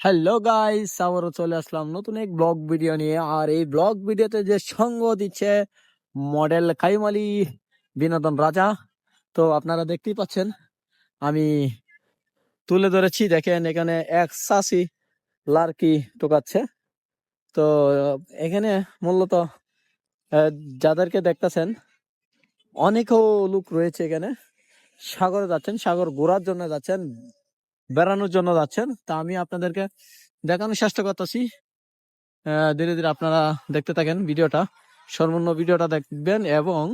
Hello guys আবারও চলে আসলাম নতুন এক ব্লগ ভিডিও নিয়ে। আর এই ব্লগ ভিডিওতে যে সঙ্গ দিচ্ছে মডেল কাইম কাইমালি বিনোদন রাজা, তো আপনারা দেখতেই পাচ্ছেন, আমি তুলে ধরেছি। দেখেন, এখানে এক সাসি লার্কি টোকাচ্ছে তো এখানে মূলত যাদেরকে দেখতেছেন, অনেকও লোক রয়েছে এখানে। সাগরে যাচ্ছেন, সাগর ঘোরার জন্য যাচ্ছেন। বেড়ানোর জন্য যাচ্ছেন। তা আমি আপনাদেরকে দেখানোর চেষ্টা করতেছি। ধীরে ধীরে আপনারা দেখতে থাকেন ভিডিওটা। সর্বর্ণ ভিডিওটা দেখবেন এবং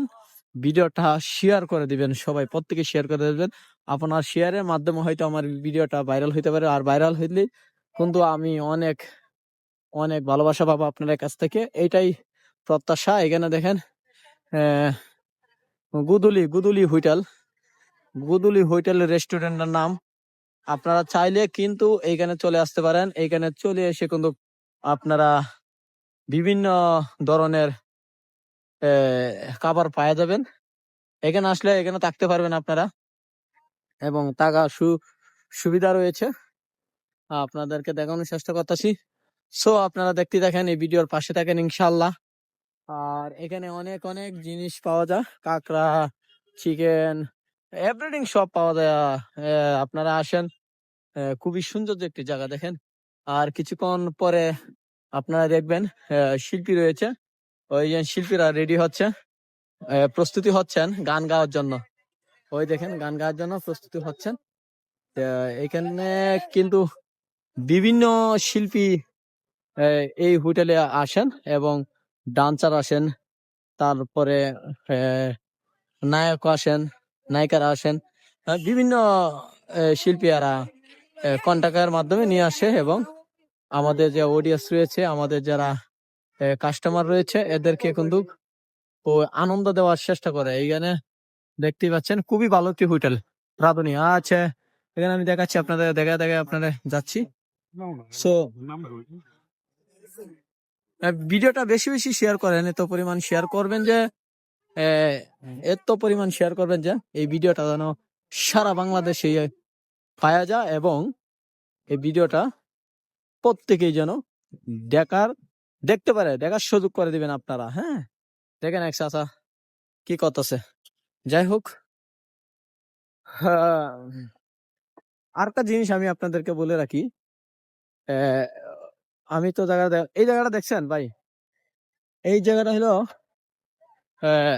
ভিডিওটা শেয়ার করে দিবেন সবাই, প্রত্যেকে শেয়ার করে দেবেন। আপনার শেয়ারের মাধ্যমে হয়তো আমার ভিডিওটা ভাইরাল হইতে পারে। আর ভাইরাল হইলে কিন্তু আমি অনেক অনেক ভালোবাসা পাবো আপনাদের কাছ থেকে। এইটাই প্রত্যাশা। এখানে দেখেন গুদুলি গুদুলি হোটেল গুদুলি হোটেল রেস্টুরেন্টের নাম আপনারা চাইলে কিন্তু এইখানে চলে আসতে পারেন। এইখানে চলে এসে কিন্তু আপনারা বিভিন্ন ধরনের খাবার পাওয়া যাবেন। এখানে আসলে এখানে থাকতে পারবেন আপনারা। এবং টাকা সু, সুবিধা রয়েছে। আপনাদেরকে দেখানোর চেষ্টা করতেছি। সো আপনারা দেখতে দেখেন এই ভিডিওর পাশে থাকেন ইনশাল্লাহ আর এখানে অনেক অনেক জিনিস পাওয়া যায়। কাঁকড়া, চিকেন এভরিথিং সব পাওয়া যায়। আপনারা আসেন। খুবই সুন্দর একটি জায়গা দেখেন। আর কিছুক্ষণ পরে আপনারা দেখবেন শিল্পী রয়েছে। ওই যে শিল্পীরা রেডি হচ্ছে প্রস্তুতি হচ্ছেন গান গাওয়ার জন্য। ওই দেখেন, গান গাওয়ার জন্য প্রস্তুতি হচ্ছেন। এখানে কিন্তু বিভিন্ন শিল্পী এই হোটেলে আসেন এবং ডান্সার আসেন। তারপরে নায়ক আসেন, নায়িকারা আসেন। বিভিন্ন শিল্পীরা কন্ট্যাক্টের মাধ্যমে নিয়ে আসে এবং আমাদের যে অডিয়েন্স রয়েছে, আমাদের যারা কাস্টমার রয়েছে, এদেরকে কিন্তু ও আনন্দ দেওয়ার চেষ্টা করে। এইখানে দেখতেই পাচ্ছেন, খুবই ভালো একটি হোটেল রাধুনি আছে এখানে আমি দেখাচ্ছি আপনাদের, দেখা দেখা আপনারা যাচ্ছি। সো ভিডিওটা বেশি বেশি শেয়ার করেন, এত পরিমাণ শেয়ার করবেন যে এত পরিমাণ শেয়ার করবেন যে, এই ভিডিওটা যেন সারা বাংলাদেশে যায় এবং এই ভিডিওটা প্রত্যেকেই যেন দেখার দেখতে পারে দেখার সুযোগ করে দিবেন আপনারা হ্যাঁ? দেখেন এক চাচা কি করতেছে। যাই হোক। হ্যাঁ, আরেকটা জিনিস আমি আপনাদেরকে বলে রাখি আমি তো জায়গা এই জায়গাটা দেখছেন ভাই? এই জায়গাটা হলো আহ,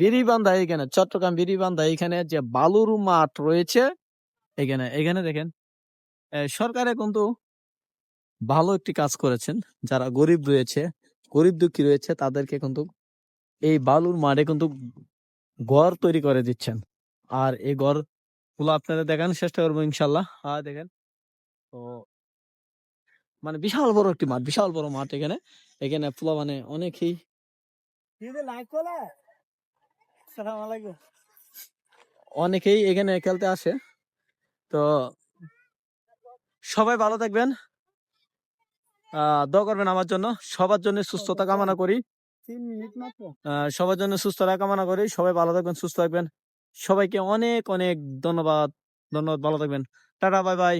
বিরিবান্ধা এইখানে চট্টগ্রাম বিরিবান্ধা এইখানে যে বালুর মাঠ রয়েছে এখানে এখানে দেখেন সরকারে কিন্তু ভালো একটি কাজ করেছেন। যারা গরিব রয়েছে গরিব দুঃখী রয়েছে তাদেরকে কিন্তু এই বালুর মাঠে কিন্তু ঘর তৈরি করে দিচ্ছেন। আর এই ঘরগুলো আপনারা দেখানোর চেষ্টা করব ইনশাল্লাহ। আর দেখেন তো মানে বিশাল বড় একটি মাঠ বিশাল বড় মাঠ এখানে। এখানে ফুলা মানে অনেকেই অনেকেই এখানে খেলতে আসে। তো সবাই ভালো থাকবেন। আহ দোয়া করবেন আমার জন্য। সবার জন্য সুস্থতা কামনা করি। সবার জন্য সুস্থতা কামনা করি। সবাই ভালো থাকবেন সুস্থ থাকবেন। সবাইকে অনেক অনেক ধন্যবাদ। ধন্যবাদ ভালো থাকবেন। Tata bye bye.